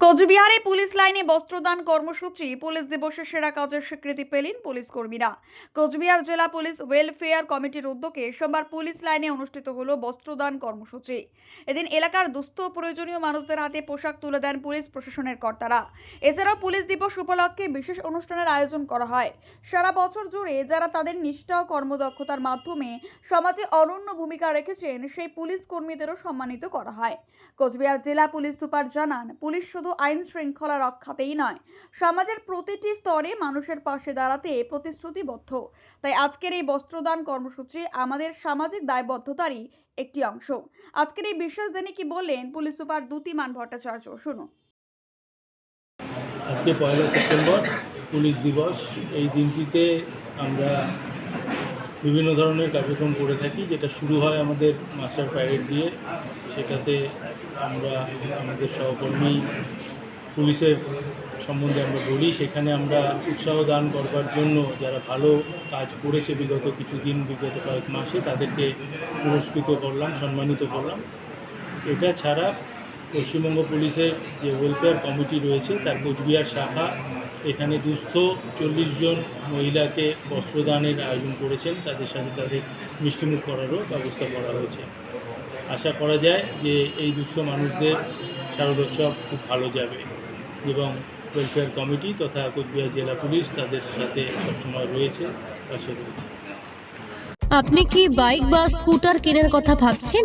কোচবিহারে পুলিশ লাইনে বস্ত্রদান কর্মসূচি। পুলিশ দিবসের সেরা কাজের স্বীকৃতি পেলেন পুলিশ কর্মীরা। কোচবিহার জেলা পুলিশ ওয়েলফেয়ার কমিটির উদ্যোগে সোমবার পুলিশ লাইনে অনুষ্ঠিত হলো বস্ত্রদান কর্মসূচি। এদিন এলাকার দুস্থ প্রয়োজনীয় মানুষদের হাতে পোশাক তুলে দেন পুলিশ প্রশাসনের কর্তারা। এছাড়াও পুলিশ দিবস উপলক্ষে বিশেষ অনুষ্ঠানের আয়োজন করা হয়। সারা বছর জুড়ে যারা তাদের নিষ্ঠা ও কর্মদক্ষতার মাধ্যমে সমাজে অনন্য ভূমিকা রেখেছেন, সেই পুলিশ কর্মীদেরও সম্মানিত করা হয়। কোচবিহার জেলা পুলিশ সুপার জানান, পুলিশ শুধু আইন শৃঙ্খলা রক্ষাতেই নয়। সমাজের প্রতিটি স্তরে মানুষের পাশে দাঁড়াতে প্রতিশ্রুতিবদ্ধ। তাই আজকের এই বস্ত্রদান কর্মসূচি আমাদের সামাজিক দায়বদ্ধতারই একটি অংশ। আজকের এই বিশেষ দিনে কি বললেন পুলিশ সুপার দ্যুতিমান ভট্টাচার্য? শুনুন। আজকে পয়লা সেপ্টেম্বর পুলিশ দিবস। এই দিনটিতে আমরা বিভিন্ন ধরনের কার্যক্রম করে থাকি, যেটা শুরু হয় আমাদের মাস্টার প্যারেড দিয়ে। সেটাতে আমরা আমাদের সহকর্মী পুলিশের সম্বন্ধে আমরা বলি। সেখানে আমরা উৎসাহ দান করবার জন্য যারা ভালো কাজ করেছে বিগত কিছুদিন, বিগত কয়েক মাসে, তাদেরকে পুরস্কৃত করলাম, সম্মানিত করলাম। এটা ছাড়া পশ্চিমবঙ্গ পুলিশের যে ওয়েলফেয়ার কমিটি রয়েছে, তার কোচবিহার শাখা, এখানে দুস্থ চল্লিশ জন মহিলাকে বস্ত্রদানের আয়োজন করেছেন। তাদের সাথে তাদের মিষ্টিমুখ করারও ব্যবস্থা করা হয়েছে। আশা করা যায় যে এই দুস্থ মানুষদের শারদোৎসব খুব ভালো যাবে এবং ওয়েলফেয়ার কমিটি তথা কোচবিহার জেলা পুলিশ তাদের সাথে সবসময় রয়েছে। রয়েছে আপনি কি বাইক বা স্কুটার কেনার কথা ভাবছেন?